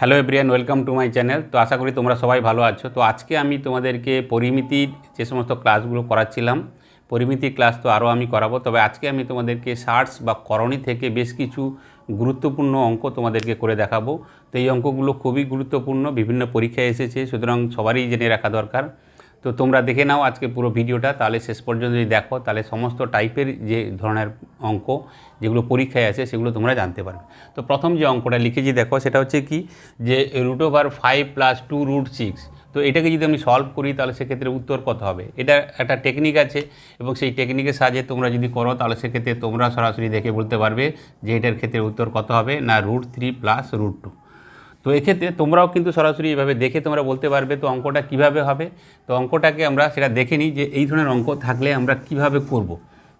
Hello everyone welcome to my channel তো আশা করি তোমরা সবাই ভালো আছো। তো আজকে আমি তোমাদেরকে পরিমিতির যে সমস্ত ক্লাসগুলো করাচ্ছিলাম পরিমিতির ক্লাস তো আরও আমি করাবো। তবে আজকে আমি তোমাদেরকে সার্টস বা করণী থেকে বেশ কিছু গুরুত্বপূর্ণ অঙ্ক তোমাদেরকে করে দেখাবো। তো এই অঙ্কগুলো খুবই গুরুত্বপূর্ণ, বিভিন্ন পরীক্ষায় এসেছে, সুতরাং সবারই জেনে রাখা দরকার। তো তোমরা দেখে নাও আজকে পুরো ভিডিওটা, তাহলে শেষ পর্যন্ত যদি দেখো, তাহলে সমস্ত টাইপের যে ধরনের অঙ্ক যেগুলো পরীক্ষায় আছে সেগুলো তোমরা জানতে পারবে। তো প্রথম যে অঙ্কটা লিখেছি, দেখো, সেটা হচ্ছে কি? যে root over five plus two root six তো এটাকে যদি আমি সলভ করি, তাহলে সেক্ষেত্রে উত্তর কত হবে? এটা একটা টেকনিক আছে এবং সেই টেকনিকের সাহায্যে তোমরা যদি করো, তাহলে সেক্ষেত্রে তোমরা সরাসরি দেখে বলতে পারবে যে এটার ক্ষেত্রে উত্তর কত হবে, না root three plus root two তো এক্ষেত্রে তোমরাও কিন্তু সরাসরি এভাবে দেখে তোমরা বলতে পারবে তো অঙ্কটা কীভাবে হবে। তো অঙ্কটাকে আমরা সেটা দেখে নিই যে এই ধরনের অঙ্ক থাকলে আমরা কীভাবে করব।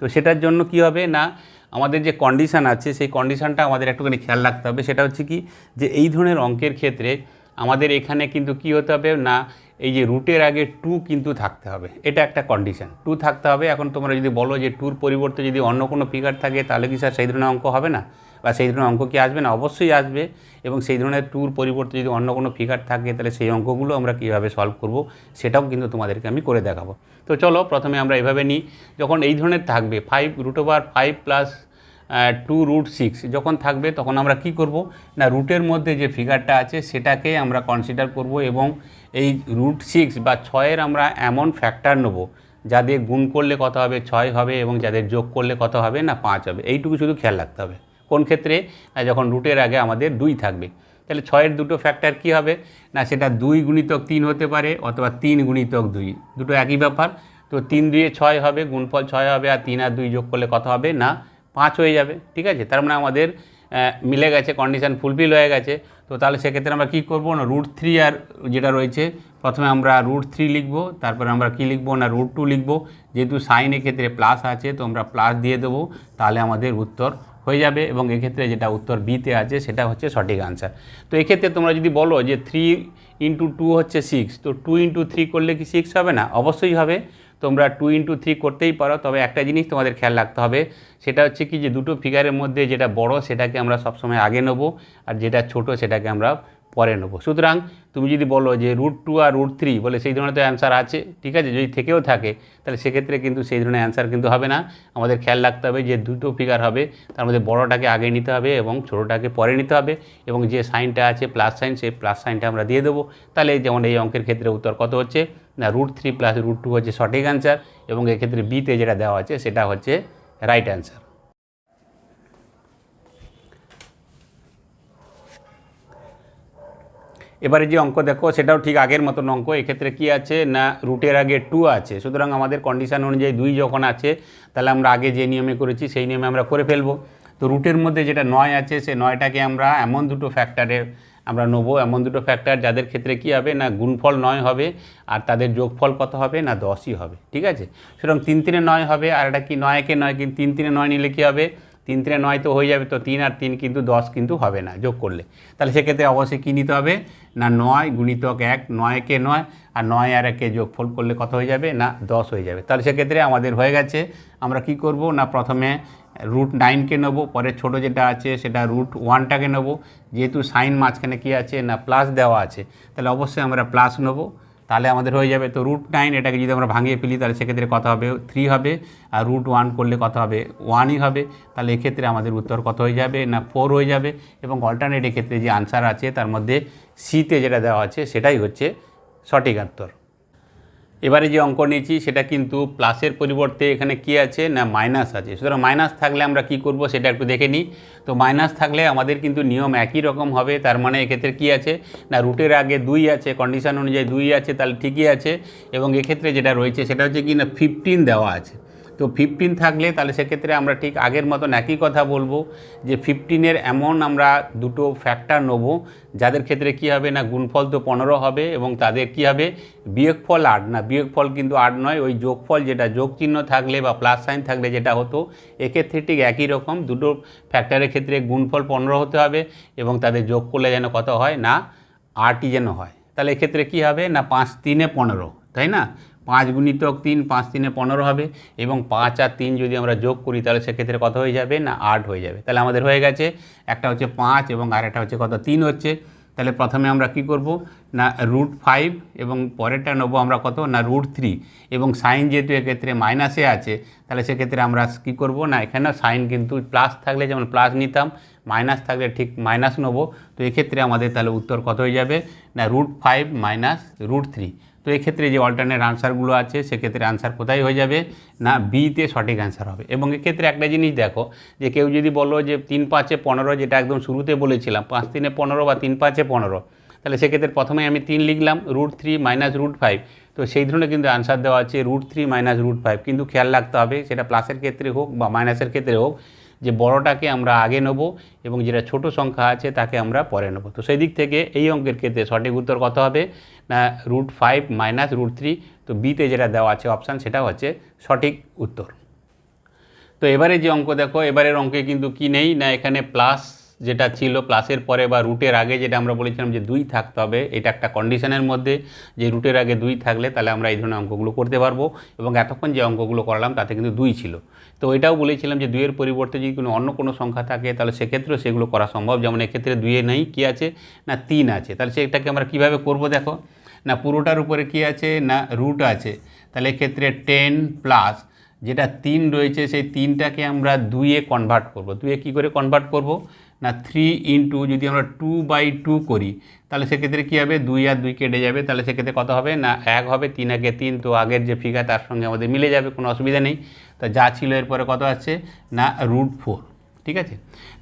তো সেটার জন্য কি হবে না, আমাদের যে কন্ডিশান আছে, সেই কন্ডিশানটা আমাদের একটুখানি খেয়াল রাখতে হবে। সেটা হচ্ছে কি যে এই ধরনের অঙ্কের ক্ষেত্রে আমাদের এখানে কিন্তু কি হতে হবে না, এই যে রুটের আগে টু কিন্তু থাকতে হবে। এটা একটা কন্ডিশন টু থাকতে হবে। এখন তোমরা যদি বলো যে টুর পরিবর্তে যদি অন্য কোনো ফিগার থাকে, তাহলে কি স্যার সেই ধরনের অঙ্ক হবে না? বা সেই ধরনের অঙ্ক কি আসবে না? অবশ্যই আসবে। এবং সেই ধরনের ট্যুর পরিবর্তে যদি অন্য কোনো ফিগার থাকে, তাহলে সেই অঙ্কগুলো আমরা কীভাবে সলভ করব, সেটাও কিন্তু তোমাদেরকে আমি করে দেখাবো। তো চলো, প্রথমে আমরা এভাবে নিই। যখন এই ধরনের থাকবে five root over five plus two root six যখন থাকবে, তখন আমরা কি করব? না রুটের মধ্যে যে ফিগারটা আছে, সেটাকে আমরা কনসিডার করব এবং এই রুট সিক্স বা ছয়ের আমরা এমন ফ্যাক্টর নেব যাদের গুণ করলে কত হবে? ছয় হবে এবং যাদের যোগ করলে কত হবে? না, পাঁচ হবে। এইটুকু শুধু খেয়াল রাখতে হবে। কোন ক্ষেত্রে? যখন রুটের আগে আমাদের দুই থাকবে। তাহলে ছয়ের দুটো ফ্যাক্টর কি হবে? না, সেটা দুই গুণিতক তিন হতে পারে অথবা তিন গুণিতক দুই। দুটো একই ব্যাপার। তো তিন দুইয়ে ছয় হবে, গুণফল ছয় হবে আর তিন আর দুই যোগ করলে কত হবে? না, পাঁচ হয়ে যাবে। ঠিক আছে? তার মানে আমাদের মিলে গেছে কন্ডিশান ফুলফিল হয়ে গেছে। তো তাহলে সেক্ষেত্রে আমরা কী করব না রুট থ্রি আর যেটা রয়েছে, প্রথমে আমরা রুট থ্রি লিখব, তারপরে আমরা কী লিখব না রুট টু লিখব। যেহেতু সাইনের ক্ষেত্রে প্লাস আছে, তো আমরা প্লাস দিয়ে দেবো। তাহলে আমাদের উত্তর হয়ে যাবে এবং এক্ষেত্রে যেটা উত্তর বিতে আছে, সেটা হচ্ছে সঠিক আনসার তো এক্ষেত্রে তোমরা যদি বলো যে থ্রি ইন্টু টু হচ্ছে সিক্স তো টু ইন্টু থ্রি করলে কি সিক্স হবে না? অবশ্যই হবে। তোমরা টু ইন্টু থ্রি করতেই পারো, তবে একটা জিনিস তোমাদের খেয়াল রাখতে হবে, সেটা হচ্ছে কি যে দুটো ফিগারের মধ্যে যেটা বড়, সেটাকে আমরা সবসময় আগে নেব, আর যেটা ছোট, সেটাকে আমরা পরে নেব। সুতরাং তুমি যদি বলো যে রুট টু আর রুট থ্রি বলে সেই ধরনের তো অ্যান্সার আছে, ঠিক আছে? যদি থেকেও থাকে, তাহলে সেক্ষেত্রে কিন্তু সেই ধরনের অ্যান্সার কিন্তু হবে না। আমাদের খেয়াল রাখতে হবে যে দুটো ফিগার হবে, তার মধ্যে বড়টাকে আগে নিতে হবে এবং ছোটোটাকে পরে নিতে হবে এবং যে সাইনটা আছে প্লাস সাইন সেই প্লাস সাইনটা আমরা দিয়ে দেবো। তাহলে যেমন এই অঙ্কের ক্ষেত্রে উত্তর কত হচ্ছে? না root three plus root two হচ্ছে সঠিক অ্যান্সার এবং এক্ষেত্রে বিতে যেটা দেওয়া আছে, সেটা হচ্ছে রাইট অ্যান্সার এবারে যে অঙ্ক দেখো, সেটাও ঠিক আগের মতন অঙ্ক। এক্ষেত্রে কি আছে? না রুটের আগে টু আছে। সুতরাং আমাদের কন্ডিশন অনুযায়ী দুই যখন আছে, তাহলে আমরা আগে যে নিয়মে করেছি, সেই নিয়মে আমরা করে ফেলব। তো রুটের মধ্যে যেটা নয় আছে, সে নয়টাকে আমরা এমন দুটো ফ্যাক্টরে আমরা নেব, এমন দুটো ফ্যাক্টর যাদের ক্ষেত্রে কি হবে? না, গুণফল নয় হবে, আর তাদের যোগফল কত হবে? না, দশই হবে। ঠিক আছে? সুতরাং তিন তিনে নয় হবে, আর এটা কি নয়কে নয়, কিন্তু তিন তিনে নয় নিলে কী হবে? তিন তিনে নয় তো হয়ে যাবে তো তিন আর তিন কিন্তু দশ কিন্তু হবে না, যোগ করলে। তাহলে সেক্ষেত্রে অবশ্যই কী নিতে হবে? না নয় গুণিতক এক, নয়কে নয়, আর নয় আর একে যোগফল করলে কত হয়ে যাবে? না দশ হয়ে যাবে। তাহলে সেক্ষেত্রে আমাদের হয়ে গেছে, আমরা কি করব? না প্রথমে রুট নাইনকে নেব পরে ছোট যেটা আছে সেটা রুট ওয়ানটাকে নেব। যেহেতু সাইন মাঝখানে কী আছে? না প্লাস দেওয়া আছে। তাহলে অবশ্যই আমরা প্লাস নেব। তাহলে আমাদের হয়ে যাবে। তো রুট নাইন এটাকে যদি আমরা ভাঙিয়ে ফেলি, তাহলে সেক্ষেত্রে কত হবে? থ্রি হবে। আর রুট ওয়ান করলে কত হবে? ওয়ানই হবে। তাহলে এক্ষেত্রে আমাদের উত্তর কত হয়ে যাবে? না ফোর হয়ে যাবে। এবং অল্টারনেট ক্ষেত্রে যে আনসার আছে, তার মধ্যে সিতে যেটা দেওয়া আছে, সেটাই হচ্ছে সঠিক উত্তর। এবারে যে অঙ্ক নিয়েছি, সেটা কিন্তু প্লাসের পরিবর্তে এখানে কি আছে না মাইনাস আছে? সুতরাং মাইনাস থাকলে আমরা কি করব সেটা একটু দেখে নিই। তো মাইনাস থাকলে আমাদের কিন্তু নিয়ম একই রকম হবে, তার মানে এক্ষেত্রে কি আছে? না রুটের আগে দুই আছে কন্ডিশন অনুযায়ী দুই আছে, তাহলে ঠিকই আছে। এবং এক্ষেত্রে যেটা রয়েছে, সেটা হচ্ছে কি না ফিফটিন দেওয়া আছে। তো ফিফটিন থাকলে তাহলে সেক্ষেত্রে আমরা ঠিক আগের মতন একই কথা বলব যে ফিফটিনের এমন আমরা দুটো ফ্যাক্টর নেব। যাদের ক্ষেত্রে কি হবে না, গুণফল তো পনেরো হবে এবং তাদের কি হবে? বিয়োগফল আট না, বিয়োগফল কিন্তু আট নয়, ওই যোগফল যেটা যোগ চিহ্ন থাকলে বা প্লাস সাইন থাকলে যেটা হতো, এক্ষেত্রে ঠিক একই রকম দুটো ফ্যাক্টরের ক্ষেত্রে গুণফল পনেরো হতে হবে এবং তাদের যোগ করলে যেন কত হয় না, আটই যেন হয়। তাহলে এক্ষেত্রে কি হবে না, পাঁচ তিনে পনেরো, তাই না? পাঁচ গুণিতক তিন, পাঁচ তিনে পনেরো হবে এবং পাঁচ আর তিন যদি আমরা যোগ করি তাহলে সেক্ষেত্রে কত হয়ে যাবে? না, আট হয়ে যাবে। তাহলে আমাদের হয়ে গেছে, একটা হচ্ছে পাঁচ এবং আর একটা হচ্ছে কত? তিন হচ্ছে। তাহলে প্রথমে আমরা কি করব? না, রুট ফাইভ এবং পরেরটা নেব আমরা কত? না, রুট থ্রি। এবং সাইন যেহেতু এক্ষেত্রে মাইনাসে আছে, তাহলে সেক্ষেত্রে আমরা কি করব? না, এখানে সাইন কিন্তু প্লাস থাকলে, যেমন প্লাস নিতাম, মাইনাস থাকলে ঠিক মাইনাস নেব। তো এক্ষেত্রে আমাদের তাহলে উত্তর কত হয়ে যাবে? না, root five minus root three. তো এক্ষেত্রে যে অল্টারনেট আনসারগুলো আছে, সেক্ষেত্রে আনসার কোথায় হয়ে যাবে? না বিতে সঠিক অ্যান্সার হবে। এবং এক্ষেত্রে একটা জিনিস দেখো, যে কেউ যদি বলো যে তিন পাঁচে পনেরো, যেটা একদম শুরুতে বলেছিলাম, পাঁচ তিনে পনেরো বা তিন পাঁচে পনেরো, তাহলে সেক্ষেত্রে প্রথমে আমি তিন লিখলাম root three minus root five তো সেই ধরনের কিন্তু আনসার দেওয়া আছে root three minus root five কিন্তু খেয়াল রাখতে হবে, সেটা প্লাসের ক্ষেত্রে হোক বা মাইনাসের ক্ষেত্রে হোক, যে বড়টাকে আমরা আগে নেব এবং যেটা ছোট সংখ্যা আছে, তাকে আমরা পরে নেব। তো সেই দিক থেকে এই অঙ্কের ক্ষেত্রে সঠিক উত্তর কত হবে? Root five minus root three তো বিতে যেটা দেওয়া আছে অপশান সেটা হচ্ছে সঠিক উত্তর। তো এবারে যে অঙ্ক দেখো, এবারের অঙ্কে কিন্তু কি নেই? না, এখানে প্লাস যেটা ছিল প্লাসের পরে বা রুটের আগে যেটা আমরা বলেছিলাম যে দুই থাকতে হবে, এটা একটা কন্ডিশনের মধ্যে। যে রুটের আগে দুই থাকলে তাহলে আমরা এই ধরনের অঙ্কগুলো করতে পারব এবং এতক্ষণ যে অঙ্কগুলো করলাম তাতে কিন্তু দুই ছিল। তো এটাও বলেছিলাম যে দুইয়ের পরিবর্তে যদি কোনো অন্য কোনো সংখ্যা থাকে, তাহলে সেক্ষেত্রেও সেগুলো করা সম্ভব। যেমন এক্ষেত্রে দুইয়ে নেই, কী আছে? না, তিন আছে। তাহলে সেটাকে আমরা কীভাবে করব দেখো? না পুরোটার উপরে কী আছে? না রুট আছে। তাহলে এক্ষেত্রে টেন প্লাস যেটা তিন রয়েছে, সেই তিনটাকে আমরা দুইয়ে কনভার্ট করব। দুইয়ে কী করে কনভার্ট করব? না থ্রি ইন্টু যদি আমরা টু বাই টু করি, তাহলে সেক্ষেত্রে কী হবে? দুই আর দুই কেটে যাবে। তাহলে সেক্ষেত্রে কত হবে? না এক হবে, তিন আগে তিন। তো আগের যে ফিগার তার সঙ্গে আমাদের মিলে যাবে, কোনো অসুবিধা নেই। তো যা ছিল এরপরে কত আছে? না রুট ফোর ঠিক আছে?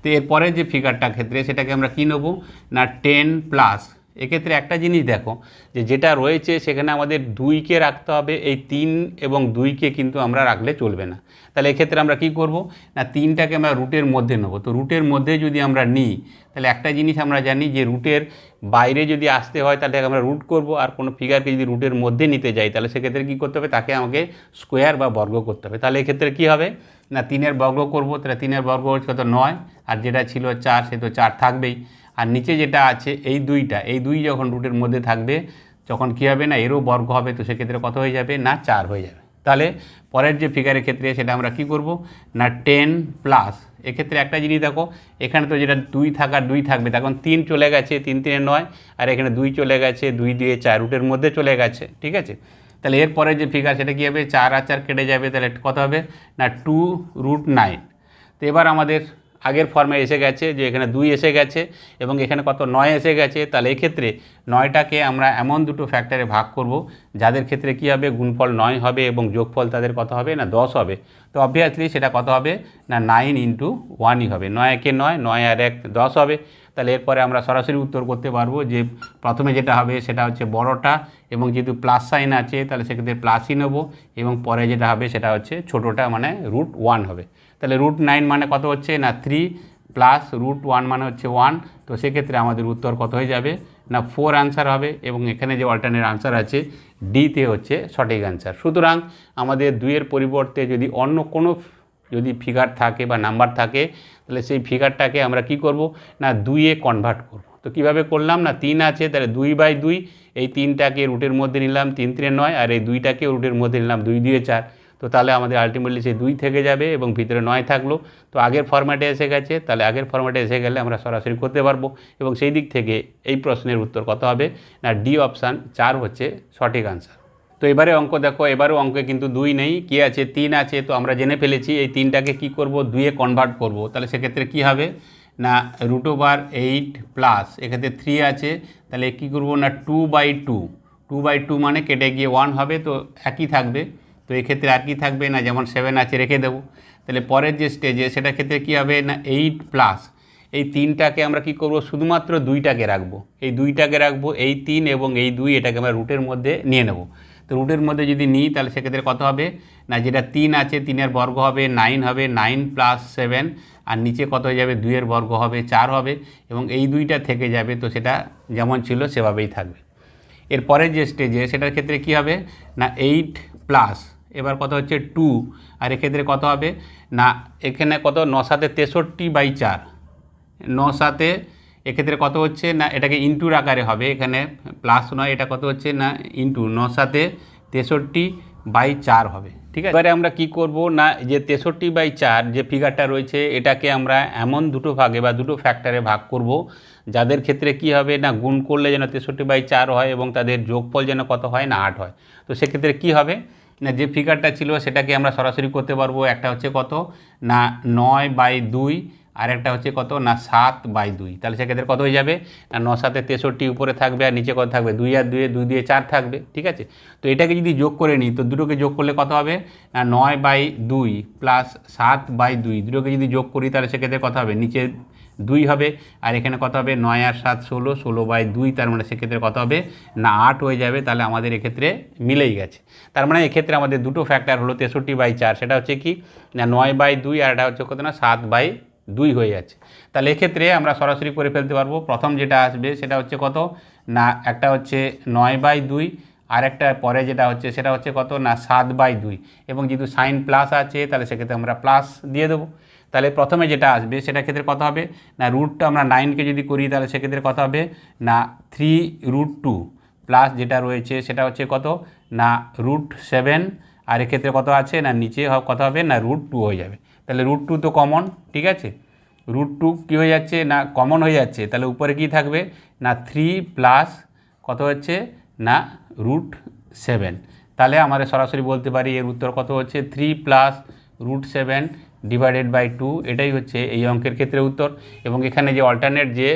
তো এরপরে যে ফিগারটা ক্ষেত্রে, সেটাকে আমরা কী নেব? না টেন প্লাস এক্ষেত্রে একটা জিনিস দেখো, যে যেটা রয়েছে সেখানে আমাদের দুইকে রাখতে হবে, এই তিন এবং দুইকে কিন্তু আমরা রাখলে চলবে না। তাহলে এক্ষেত্রে আমরা কি করব? না, তিনটাকে আমরা রুটের মধ্যে নেব। তো রুটের মধ্যে যদি আমরা নিই, তাহলে একটা জিনিস আমরা জানি যে রুটের বাইরে যদি আসতে হয়, তাহলে আমরা রুট করব। আর কোনো ফিগারকে যদি রুটের মধ্যে নিতে যাই, তাহলে সেক্ষেত্রে কী করতে হবে? তাকে আমাকে স্কোয়ার বা বর্গ করতে হবে। তাহলে এক্ষেত্রে কী হবে? না, তিনের বর্গ করব, তাহলে তিনের বর্গ হচ্ছে কত নয়, আর যেটা ছিল চার, সে তো চার থাকবেই। আর নিচে যেটা আছে, এই দুইটা, এই দুই যখন রুটের মধ্যে থাকবে, যখন কী হবে না, এরও বর্গ হবে, তো সেক্ষেত্রে কত হয়ে যাবে না, চার হয়ে যাবে। তাহলে পরের যে ফিগারের ক্ষেত্রে সেটা আমরা কি করব? না টেন প্লাস এক্ষেত্রে একটা জিনিস দেখো, এখানে তো যেটা দুই থাকার দুই থাকবে তখন তিন চলে গেছে, তিন তিনে নয়, আর এখানে দুই চলে গেছে, দুই দিয়ে চার রুটের মধ্যে চলে গেছে, ঠিক আছে? তাহলে এরপরে যে ফিগার সেটা কী হবে? চার আর চার কেটে যাবে, তাহলে কত হবে? না টু রুট নাইন তো এবার আমাদের আগের ফর্মে এসে গেছে যে এখানে দুই এসে গেছে এবং এখানে কত নয় এসে গেছে, তাহলে এক্ষেত্রে নয়টাকে আমরা এমন দুটো ফ্যাক্টরে ভাগ করব, যাদের ক্ষেত্রে কী হবে, গুণফল নয় হবে এবং যোগফল তাদের কত হবে না, দশ হবে। তো অবভিয়াসলি সেটা কত হবে না নাইন ইন্টু ওয়ানই হবে। নয় একে নয় নয় আর এক, দশ হবে। তাহলে এরপরে আমরা সরাসরি উত্তর করতে পারব যে প্রথমে যেটা হবে সেটা হচ্ছে বড়টা এবং যেহেতু প্লাস সাইন আছে, তাহলে সেক্ষেত্রে প্লাসই নেব এবং পরে যেটা হবে সেটা হচ্ছে ছোটোটা মানে রুট ওয়ান হবে। তাহলে রুট নাইন মানে কত হচ্ছে? না থ্রি প্লাস রুট ওয়ান মানে হচ্ছে ওয়ান তো সেক্ষেত্রে আমাদের উত্তর কত হয়ে যাবে? না ফোর আনসার হবে এবং এখানে যে অল্টারনেট আনসার আছে ডিতে হচ্ছে সঠিক আনসার সুতরাং আমাদের দুইয়ের পরিবর্তে যদি অন্য কোনো যদি ফিগার থাকে বা নাম্বার থাকে, তাহলে সেই ফিগারটাকে আমরা কি করব? না, দুইয়ে কনভার্ট করব। তো কীভাবে করলাম? না, তিন আছে, তাহলে দুই বাই দুই। এই তিনটাকে রুটের মধ্যে নিলাম, তিন তিনে নয়, আর এই দুইটাকে রুটের মধ্যে নিলাম, দুই দিয়ে চার। তো তাহলে আমাদের আলটিমেটলি সেই দুই থেকে যাবে এবং ভিতরে নয় থাকল। তো আগের ফরম্যাটে এসে গেছে, তাহলে আগের ফরম্যাটে এসে গেলে আমরা সরাসরি করতে পারব। এবং সেই দিক থেকে এই প্রশ্নের উত্তর কত হবে? না ডি অপশান চার হচ্ছে সঠিক আনসার তো এবারে অঙ্ক দেখো, এবারেও অঙ্কে কিন্তু দুই নেই, কি আছে? তিন আছে। তো আমরা জেনে ফেলেছি, এই তিনটাকে কি করব? দুইয়ে কনভার্ট করব। তাহলে সেক্ষেত্রে কি হবে? না রুট ওভার এইট প্লাস এক্ষেত্রে থ্রি আছে। তাহলে কী করব? না two by two two by two মানে কেটে গিয়ে ওয়ান হবে, তো একই থাকবে। তো এক্ষেত্রে আর কি থাকবে না? যেমন সেভেন আছে, রেখে দেবো। তাহলে পরের যে স্টেজে সেটার ক্ষেত্রে কী হবে না? এইট প্লাস এই তিনটাকে আমরা কি করব? শুধুমাত্র দুইটাকে রাখব। এই দুইটাকে রাখব, এই তিন এবং এই দুই, এটাকে আমরা রুটের মধ্যে নিয়ে নেব। তো রুটের মধ্যে যদি নিই, তাহলে সেক্ষেত্রে কত হবে? না, যেটা তিন আছে, তিনের বর্গ হবে নাইন হবে নাইন প্লাস সেভেন আর নিচে কত হয়ে যাবে? দুইয়ের বর্গ হবে, চার হবে, এবং এই দুইটা থেকে যাবে, তো সেটা যেমন ছিল, সেভাবেই থাকবে। এরপরের যে স্টেজে সেটার ক্ষেত্রে কি হবে? না এইট প্লাস এবার কত হচ্ছে টু, আর এক্ষেত্রে কত হবে? না, এখানে কত? ন সাথে তেষট্টি বাই চার। ন সাথে এক্ষেত্রে কত হচ্ছে? না, এটাকে ইন্টুর আকারে হবে। এখানে প্লাস নয়, এটা কত হচ্ছে? না, ইন্টু। ন সাথে তেষট্টি বাই চার হবে। ঠিক আছে? এবারে আমরা কি করব? না, যে তেষট্টি বাই চার যে ফিগারটা রয়েছে, এটাকে আমরা এমন দুটো ভাগে বা দুটো ফ্যাক্টরে ভাগ করব, যাদের ক্ষেত্রে কি হবে? না, গুণ করলে যেন তেষট্টি বাই চার হয় এবং তাদের যোগফল যেন কত হয়? না, আট হয়। তো সেক্ষেত্রে কি হবে? না, যে ফিগারটা ছিল সেটাকে আমরা সরাসরি করতে পারব, একটা হচ্ছে কত? না, নয় বাই দুই, আর একটা হচ্ছে কত? না, সাত বাই দুই। তাহলে সেক্ষেত্রে কত হয়ে যাবে? না, ন সাতে তেষট্টি উপরে থাকবে আর নিচে কত থাকবে? দুই আর দুয়ে, দুই দিয়ে চার থাকবে, ঠিক আছে? তো এটাকে যদি যোগ করে নিই, তো দুটোকে যোগ করলে কত হবে? না, নয় বাই দুই প্লাস সাত বাই দুই, দুটোকে যদি যোগ করি, তাহলে সেক্ষেত্রে কত হবে? নিচে দুই হবে, আর এখানে কত হবে? নয় আর সাত ষোলো ষোলো বাই দুই, তার মানে সেক্ষেত্রে কত হবে? না, আট হয়ে যাবে, তাহলে আমাদের এক্ষেত্রে মিলেই গেছে। তার মানে এক্ষেত্রে আমাদের দুটো ফ্যাক্টর হলো তেষট্টি বাই চার, সেটা হচ্ছে কি? না, নয় বাই দুই, আর এটা হচ্ছে কত না? সাত বাই দুই হয়ে যাচ্ছে। তাহলে এক্ষেত্রে আমরা সরাসরি করে ফেলতে পারব। প্রথম যেটা আসবে, সেটা হচ্ছে কত? না, একটা হচ্ছে নয় বাই দুই, আর একটা পরে যেটা হচ্ছে, সেটা হচ্ছে কত? না, সাত বাই দুই। এবং যেহেতু সাইন প্লাস আছে, তাহলে সেক্ষেত্রে আমরা প্লাস দিয়ে দেবো। তাহলে প্রথমে যেটা আসবে সেটা ক্ষেত্রে কত হবে? না রুটটা আমরা নাইনকে যদি করি, তাহলে সেক্ষেত্রে কত হবে? না থ্রি রুট টু প্লাস যেটা রয়েছে, সেটা হচ্ছে কত? না রুট সেভেন আর এক্ষেত্রে কত আছে? না, নিচে কত হবে? না রুট টু হয়ে যাবে। তাহলে রুট টু তো কমন ঠিক আছে? রুট টু কী হয়ে যাচ্ছে? না কমন হয়ে যাচ্ছে। তাহলে উপরে কি থাকবে? না থ্রি প্লাস কত হচ্ছে? না রুট সেভেন তাহলে আমরা সরাসরি বলতে পারি, এর উত্তর কত হচ্ছে? Three plus root seven divided by two এটাই হচ্ছে এই অঙ্কের ক্ষেত্রে উত্তর। এবং এখানে যে অল্টারনেট যে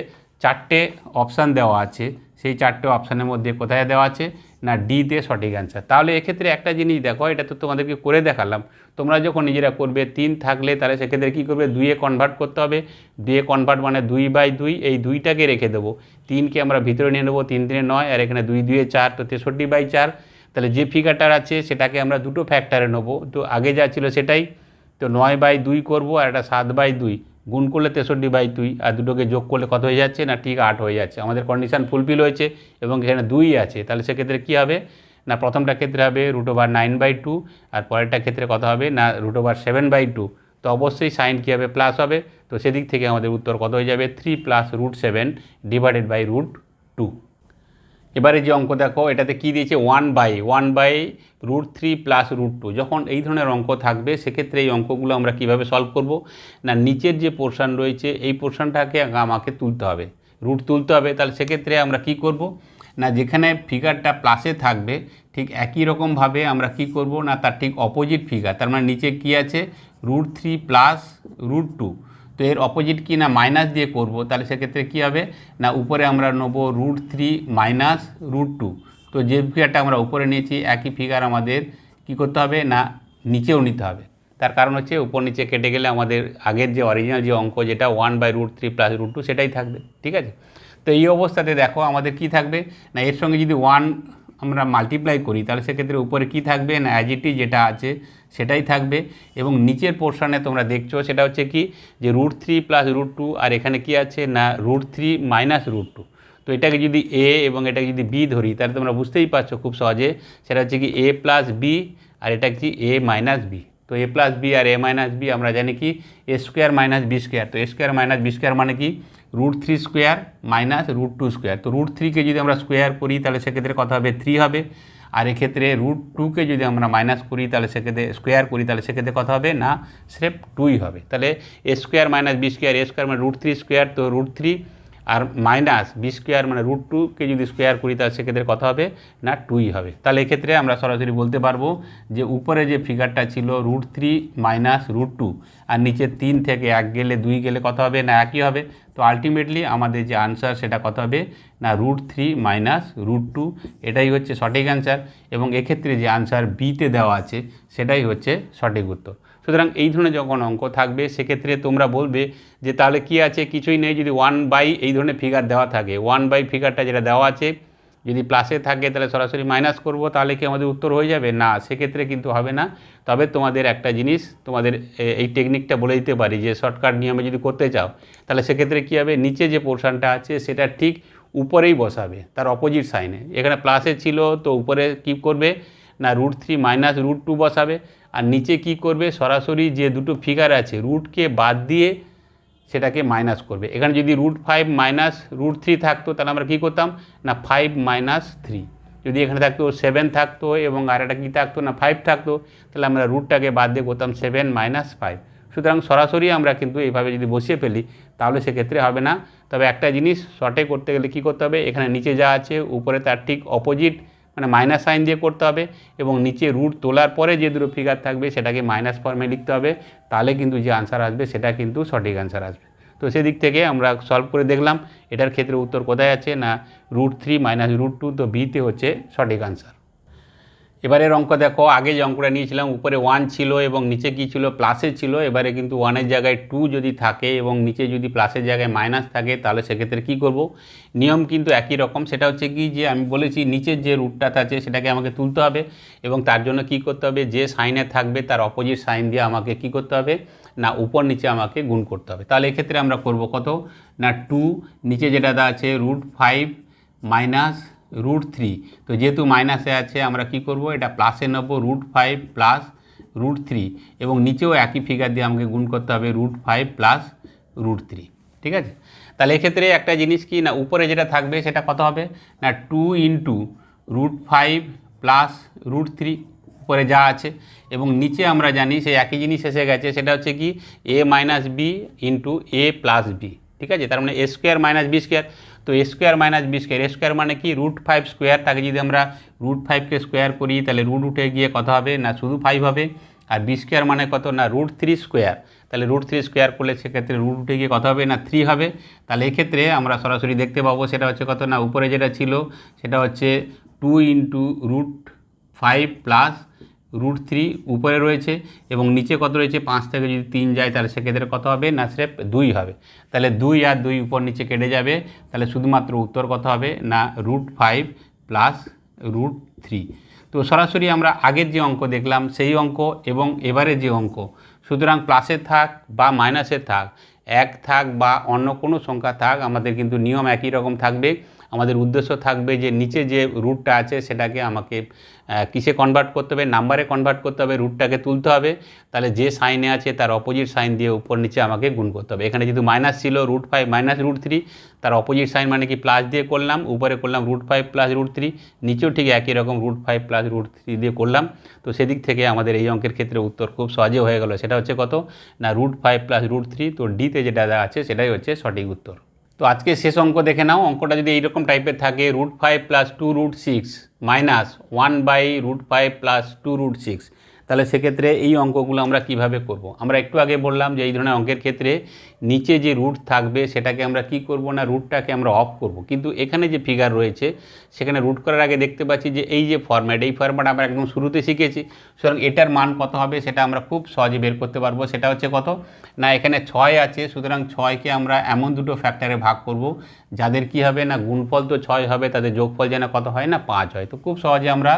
চারটে অপশান দেওয়া আছে, সেই চারটে অপশানের মধ্যে কোথায় দেওয়া আছে? না ডিতে সঠিক অ্যান্সার তাহলে এক্ষেত্রে একটা জিনিস দেখো, এটা তো তোমাদেরকে করে দেখালাম। তোমরা যখন নিজেরা করবে তিন থাকলে, তাহলে সেক্ষেত্রে কী করবে? দুইয়ে কনভার্ট করতে হবে। দুইয়ে কনভার্ট মানে দুই বাই দুই, এই দুইটাকে রেখে দেবো। তিনকে আমরা ভিতরে নিয়ে নেব, তিন, তিনে নয়, আর এখানে দুই, দুয়ে চার, তো তেষট্টি বাই চার। তাহলে যে ফিগারটার আছে, সেটাকে আমরা দুটো ফ্যাক্টরে নেব। তো আগে যা ছিল সেটাই। তো নয় বাই দুই করব আর একটা সাত বাই দুই। গুণ করলে তেষট্টি বাই দুই, আর দুটোকে যোগ করলে কত হয়ে যাচ্ছে না? ঠিক আট হয়ে যাচ্ছে। আমাদের কন্ডিশান ফুলফিল হয়েছে এবং এখানে দুই আছে। তাহলে সেক্ষেত্রে কী হবে? না, প্রথমটা ক্ষেত্রে হবে root over nine by two আর পরেরটা ক্ষেত্রে কত হবে? না root over seven by two তো অবশ্যই সাইন কী হবে? প্লাস হবে। তো সেদিক থেকে আমাদের উত্তর কত হয়ে যাবে? Three plus root seven divided by root two এবারে যে অঙ্ক দেখো, এটাতে কি দিয়েছে? One by one by root three plus root two যখন এই ধরনের অঙ্ক থাকবে, সেক্ষেত্রে এই অঙ্কগুলো আমরা কীভাবে সলভ করব? না, নিচের যে পোর্শান রয়েছে, এই পোর্শানটাকে আমাকে তুলতে হবে। রুট তুলতে হবে, তাহলে সেক্ষেত্রে আমরা কি করব? না, যেখানে ফিগারটা প্লাসে থাকবে, ঠিক একই রকমভাবে আমরা কি করব? না, তার ঠিক অপোজিট ফিগার তার মানে নিচে কি আছে? Root three plus root two তো এর অপোজিট কি না মাইনাস দিয়ে করব, তাহলে সেক্ষেত্রে কী হবে? না, উপরে আমরা নেব root three minus root two তো যে ফিগারটা আমরা উপরে নিয়েছি, একই ফিগার আমাদের কি করতে হবে? না, নিচেও নিতে হবে। তার কারণ হচ্ছে উপর নিচে কেটে গেলে আমাদের আগের যে অরিজিনাল যে অঙ্ক, যেটা one by root three plus root two সেটাই থাকবে, ঠিক আছে? তো এই অবস্থাতে দেখো আমাদের কি থাকবে? না, এর সঙ্গে যদি ওয়ান আমরা মাল্টিপ্লাই করি, তাহলে সেক্ষেত্রে উপরে কি থাকবে? না অ্যাজিটি যেটা আছে, সেটাই থাকবে। এবং নিচের পোর্শনে তোমরা দেখছ, সেটা হচ্ছে কি? যে root three plus root two আর এখানে কি আছে? না root three minus root two তো এটাকে যদি এ এবং এটাকে যদি বি ধরি, তাহলে তোমরা বুঝতেই পারছ খুব সহজে, সেটা হচ্ছে কি এ প্লাস বি আর এটা কি এ মাইনাস বি তো এ প্লাস বি আর এ মাইনাস বি আমরা জানি কি? A square minus B square তো A square minus B square মানে কি? Root three square minus root two square তো রুট থ্রিকে যদি আমরা স্কোয়ার করি, তাহলে সেক্ষেত্রে কত হবে? থ্রি হবে। আর এক্ষেত্রে রুট টুকে যদি আমরা মাইনাস করি, তাহলে সেক্ষেত্রে স্কোয়ার করি, তাহলে সেক্ষেত্রে কত হবে? না স্রেফ টুই হবে। তাহলে A square minus B square A square মানে রুট থ্রি স্কোয়ার তো রুট থ্রি আর মাইনাস বি স্কোয়ার মানে রুট টুকে যদি স্কোয়ার করি, তাহলে সেক্ষেত্রে কত হবে? না টুই হবে। তাহলে এক্ষেত্রে আমরা সরাসরি বলতে পারব যে উপরে যে ফিগারটা ছিল root three minus root two আর নিচে তিন থেকে এক গেলে দুই গেলে কত হবে? না, একই হবে। তো আলটিমেটলি আমাদের যে আনসার সেটা কত হবে? না root three minus root two এটাই হচ্ছে সঠিক অ্যান্সার এবং এক্ষেত্রে যে আনসার বিতে দেওয়া আছে, সেটাই হচ্ছে সঠিক উত্তর। সুতরাং এই ধরনের যখন অঙ্ক থাকবে, সেক্ষেত্রে তোমরা বলবে যে তাহলে কি আছে? কিছুই নেই, যদি ওয়ান বাই এই ধরনের ফিগার দেওয়া থাকে ওয়ান বাই ফিগারটা যেটা দেওয়া আছে যদি প্লাসে থাকে তাহলে সরাসরি মাইনাস করব, তাহলে কি আমাদের উত্তর হয়ে যাবে? না, সেক্ষেত্রে কিন্তু হবে না। তবে তোমাদের একটা জিনিস, তোমাদের এই টেকনিকটা বলে দিতে পারি যে শর্টকাট নিয়মে যদি করতে চাও, তাহলে সেক্ষেত্রে কী হবে? নিচে যে পোর্শনটা আছে, সেটা ঠিক উপরেই বসাবে, তার অপোজিট সাইনে এখানে প্লাসে ছিল, তো উপরে কি করবে, না root three minus root two বসাবে। আর নিচে কি করবে? সরাসরি যে দুটো ফিগার আছে রুটকে বাদ দিয়ে সেটাকে মাইনাস করবে। এখানে যদি root five minus root three থাকতো, তাহলে আমরা কী করতাম? না ফাইভ মাইনাস থ্রি যদি এখানে থাকতো সেভেন থাকতো এবং আর একটা কী থাকতো? না ফাইভ থাকতো, তাহলে আমরা রুটটাকে বাদ দিয়ে করতাম সেভেন মাইনাস ফাইভ সুতরাং সরাসরি আমরা কিন্তু এইভাবে যদি বসিয়ে ফেলি, তাহলে সেক্ষেত্রে হবে না। তবে একটা জিনিস শর্টে করতে গেলে কী করতে হবে? এখানে নিচে যা আছে, উপরে তার ঠিক অপোজিট মানে মাইনাস সাইন দিয়ে করতে হবে এবং নিচে রুট তোলার পরে যে দুটো ফিগার থাকবে সেটাকে মাইনাস ফর্মে লিখতে হবে, তাহলে কিন্তু যে আনসার আসবে সেটা কিন্তু সঠিক আনসার আসবে। তো সেদিক থেকে আমরা সলভ করে দেখলাম, এটার ক্ষেত্রে উত্তর কোথায় আছে না root three minus root two তো বিতে হচ্ছে সঠিক আনসার এবারের অঙ্ক দেখো, আগে যে অঙ্কটা নিয়েছিলাম, উপরে ওয়ান ছিল এবং নিচে কী ছিল? প্লাসে ছিল। এবারে কিন্তু ওয়ানের জায়গায় টু যদি থাকে এবং নিচে যদি প্লাসের জায়গায় মাইনাস থাকে, তাহলে সেক্ষেত্রে কী করব? নিয়ম কিন্তু একই রকম। সেটা হচ্ছে কি যে, আমি বলেছি নিচের যে রুটটা আছে, সেটাকে আমাকে তুলতে হবে এবং তার জন্য কি করতে হবে? যে সাইনে থাকবে, তার অপোজিট সাইন দিয়ে আমাকে কি করতে হবে? না, উপর নিচে আমাকে গুণ করতে হবে। তাহলে এক্ষেত্রে আমরা করব কত? না টু নিচে যেটা আছে root five minus root three তো যেহেতু মাইনাসে আছে, আমরা কি করব? এটা প্লাসে নেব root five plus root three এবং নিচেও একই ফিগার দিয়ে আমাকে গুণ করতে হবে root five plus root three ঠিক আছে? তাহলে এক্ষেত্রে একটা জিনিস কি না, উপরে যেটা থাকবে সেটা কত হবে? না two into root five plus root three উপরে যা আছে। এবং নিচে আমরা জানি সেই একই জিনিস এসে গেছে, সেটা হচ্ছে কি A minus B into A plus B ঠিক আছে? তার মানে A square minus B square তো square minus B square square মানে কি? রুট ফাইভ স্কোয়ার তাকে যদি আমরা রুট ফাইভকে স্কোয়ার করি, তাহলে রুট উঠে গিয়ে কত হবে? না, শুধু ফাইভ হবে। আর বি স্কোয়ার মানে কত? না রুট থ্রি স্কোয়ার তাহলে রুট থ্রি স্কোয়ার করলে সেক্ষেত্রে রুট উঠে গিয়ে কত হবে? না থ্রি হবে। তাহলে এক্ষেত্রে আমরা সরাসরি দেখতে পাবো সেটা হচ্ছে কত? না, উপরে যেটা ছিল, সেটা হচ্ছে two into root five plus root three উপরে রয়েছে এবং নিচে কত রয়েছে? পাঁচ থেকে যদি তিন যায়, তাহলে সেক্ষেত্রে কত হবে? না স্রেফ দুই হবে। তাহলে দুই আর দুই উপর নিচে কেটে যাবে। তাহলে শুধুমাত্র উত্তর কত হবে? না root five plus root three তো সরাসরি আমরা আগের যে অঙ্ক দেখলাম, সেই অঙ্ক এবং এবারে যে অঙ্ক। সুতরাং প্লাসে থাক বা মাইনাসে থাক, এক থাক বা অন্য কোনো সংখ্যা থাক, আমাদের কিন্তু নিয়ম একই রকম থাকবে। আমাদের উদ্দেশ্য থাকবে যে নিচে যে রুটটা আছে সেটাকে আমাকে কিসে কনভার্ট করতে হবে? নাম্বারে কনভার্ট করতে হবে রুটটাকে তুলতে হবে। তাহলে যে সাইনে আছে তার অপোজিট সাইন দিয়ে উপর নিচে আমাকে গুণ করতে হবে। এখানে যেহেতু মাইনাস ছিল root five minus root three তার অপোজিট সাইন মানে কি প্লাস দিয়ে করলাম, উপরে করলাম root five plus root three নিচেও ঠিক একই রকম root five plus root three দিয়ে করলাম। তো সেদিক থেকে আমাদের এই অঙ্কের ক্ষেত্রে উত্তর খুব সহজে হয়ে গেল। সেটা হচ্ছে কত? না root five plus root three তো ডিতে যেটা আছে সেটাই হচ্ছে সঠিক উত্তর। তো আজকে শেষ অঙ্ক দেখে নাও। অঙ্কটা যদি এইরকম টাইপের থাকে root five plus two root six minus one by root five plus two root six তাহলে সেক্ষেত্রে এই অঙ্কগুলো আমরা কীভাবে করব। আমরা একটু আগে বললাম যে এই ধরনের অঙ্কের ক্ষেত্রে নিচে যে রুট থাকবে, সেটাকে আমরা কি করব না রুটটাকে আমরা অফ করব। কিন্তু এখানে যে ফিগার রয়েছে, সেখানে রুট করার আগে দেখতে পাচ্ছি যে এই যে ফর্ম্যাট এই ফর্ম্যাট আমরা একদম শুরুতে শিখেছি সুতরাং এটার মান কত হবে সেটা আমরা খুব সহজে বের করতে পারব সেটা হচ্ছে কত না, এখানে ছয় আছে, সুতরাং ছয়কে আমরা এমন দুটো ফ্যাক্টরে ভাগ করব, যাদের কি হবে না, গুণফল তো ছয় হবে, তাদের যোগফল যেন কত হয় না, পাঁচ হয় তো খুব সহজে আমরা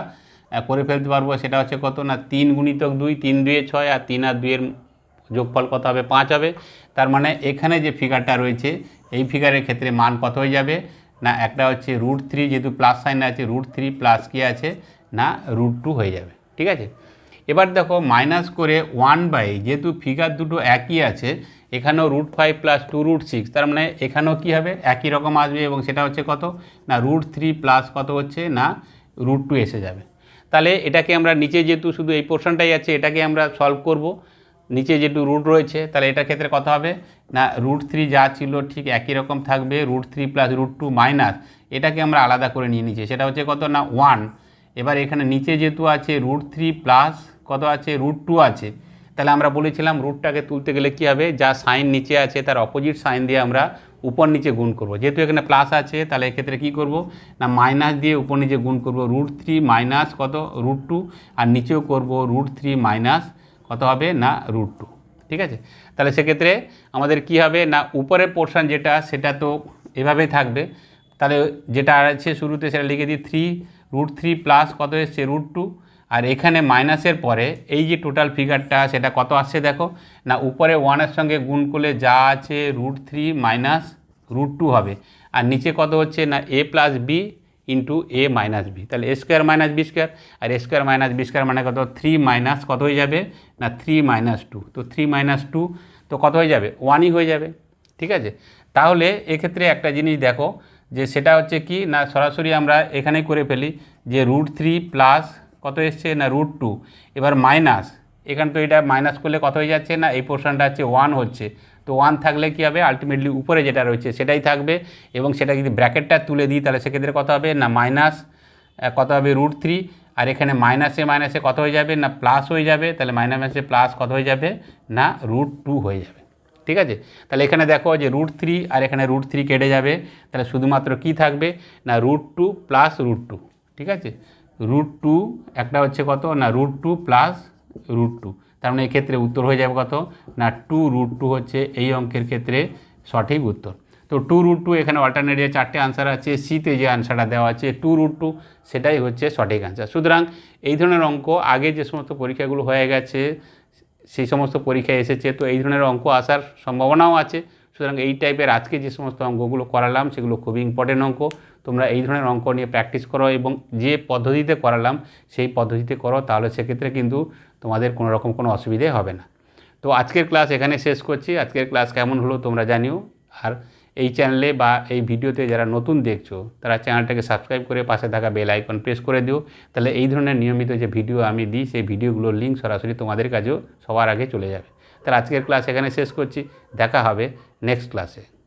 করে ফেলতে পারব, সেটা হচ্ছে কত না, তিন গুণিতক দুই, তিন দুয়ে ছয়, আর তিন আর দুইয়ের যোগফল কত হবে? পাঁচ হবে। তার মানে এখানে যে ফিগারটা রয়েছে, এই ফিগারের ক্ষেত্রে মান কত হয়ে যাবে? না, একটা হচ্ছে রুট থ্রি যেহেতু প্লাস সাইন আছে রুট থ্রি প্লাস কি আছে? না রুট টু হয়ে যাবে। ঠিক আছে? এবার দেখো মাইনাস করে ওয়ান বাই যেহেতু ফিগার দুটো একই আছে, এখানেও root five plus two root six তার মানে এখানেও কী হবে? একই রকম আসবে, এবং সেটা হচ্ছে কত? না রুট থ্রি প্লাস কত হচ্ছে? না রুট টু এসে যাবে। তাহলে এটাকে আমরা নিচে যেহেতু শুধু এই পোর্শনটাই আছে, এটাকে আমরা সলভ করব। নিচে যেহেতু রুট রয়েছে, তাহলে এটার ক্ষেত্রে কথা হবে, না রুট থ্রি যা ছিল ঠিক একই রকম থাকবে root three plus root two minus এটাকে আমরা আলাদা করে নিয়ে নিচ্ছি সেটা হচ্ছে কত না ওয়ান এবার এখানে নিচে যেহেতু আছে রুট থ্রি প্লাস কত আছে রুট টু আছে। তাহলে আমরা বলেছিলাম রুটটাকে তুলতে গেলে কী হবে, যা সাইন নিচে আছে, তার অপোজিট সাইন দিয়ে আমরা উপর নিচে গুণ করব। যেহেতু এখানে প্লাস আছে, তাহলে এক্ষেত্রে কী করব? না মাইনাস দিয়ে উপর নিচে গুণ করব রুট থ্রি মাইনাস কত? রুট টু আর নিচেও করব রুট থ্রি মাইনাস কত হবে? না রুট টু ঠিক আছে? তাহলে সেক্ষেত্রে আমাদের কি হবে? না, উপরের পোর্শন যেটা, সেটা তো এভাবেই থাকবে। তাহলে যেটা আছে শুরুতে, সেটা লিখে দিই থ্রি রুট থ্রি প্লাস কত এসছে? রুট টু আর এখানে মাইনাসের পরে এই যে টোটাল ফিগারটা সেটা কত আসছে দেখো? না, উপরে ওয়ানের সঙ্গে গুণ করলে যা আছে root three minus root two হবে। আর নিচে কত হচ্ছে? না A plus B into A minus B তাহলে A square minus B square R A square minus B square মানে কত? থ্রি মাইনাস কত হয়ে যাবে? না থ্রি মাইনাস টু তো থ্রি মাইনাস টু তো কত হয়ে যাবে? ওয়ানই হয়ে যাবে। ঠিক আছে? তাহলে এক্ষেত্রে একটা জিনিস দেখো, যে সেটা হচ্ছে কি? না, সরাসরি আমরা এখানেই করে ফেলি, যে রুট থ্রি প্লাস কত এসছে না রুট টু এবার মাইনাস এখানে তো এটা মাইনাস করলে কত হয়ে যাচ্ছে না? এই পোর্শনটা হচ্ছে ওয়ান হচ্ছে। তো ওয়ান থাকলে কী হবে? আলটিমেটলি উপরে যেটা রয়েছে সেটাই থাকবে। এবং সেটা যদি ব্র্যাকেটটা তুলে দিই, তাহলে সেক্ষেত্রে কত হবে? না মাইনাস কত হবে? রুট থ্রি আর এখানে মাইনাসে মাইনাসে কত হয়ে যাবে? না প্লাস হয়ে যাবে? তাহলে মাইনাসে প্লাস কত হয়ে যাবে? না রুট টু হয়ে যাবে। ঠিক আছে? তাহলে এখানে দেখো যে রুট থ্রি আর এখানে রুট থ্রি কেটে যাবে। তাহলে শুধুমাত্র কি থাকবে? না root two plus root two ঠিক আছে? রুট টু একটা হচ্ছে কত? না root two plus root two তার মানে এক্ষেত্রে উত্তর হয়ে যাবে কত? না টু রুট টু হচ্ছে এই অঙ্কের ক্ষেত্রে সঠিক উত্তর। তো টু রুট টু এখানে অল্টারনেট যে চারটে আনসার আছে সিতে যে আনসারটা দেওয়া আছে টু রুট টু সেটাই হচ্ছে সঠিক আনসার সুতরাং এই ধরনের অঙ্ক আগে যে সমস্ত পরীক্ষাগুলো হয়ে গেছে, সেই সমস্ত পরীক্ষায় এসেছে, তো এই ধরনের অঙ্ক আসার সম্ভাবনাও আছে। সুতরাং এই টাইপের আজকে যে সমস্ত অঙ্কগুলো করালাম, সেগুলো খুবই ইম্পর্টেন্ট অঙ্ক। তোমরা এই ধরনের অঙ্ক নিয়ে প্র্যাকটিস করো এবং যে পদ্ধতিতে করালাম, সেই পদ্ধতিতে করো, তাহলে সেক্ষেত্রে কিন্তু তোমাদের কোনো রকম কোনো অসুবিধে হবে না। তো আজকের ক্লাস এখানে শেষ করছি। আজকের ক্লাস কেমন হলো তোমরা জানিও। আর এই চ্যানেলে বা এই ভিডিওতে যারা নতুন দেখছ, তারা চ্যানেলটাকে সাবস্ক্রাইব করে পাশে থাকা বেল আইকন প্রেস করে দিও। তাহলে এই ধরনের নিয়মিত যে ভিডিও আমি দিই, সেই ভিডিওগুলোর লিঙ্ক সরাসরি তোমাদের কাছেও সবার আগে চলে যাবে। তাহলে আজকের ক্লাস এখানে শেষ করছি। দেখা হবে নেক্সট ক্লাসে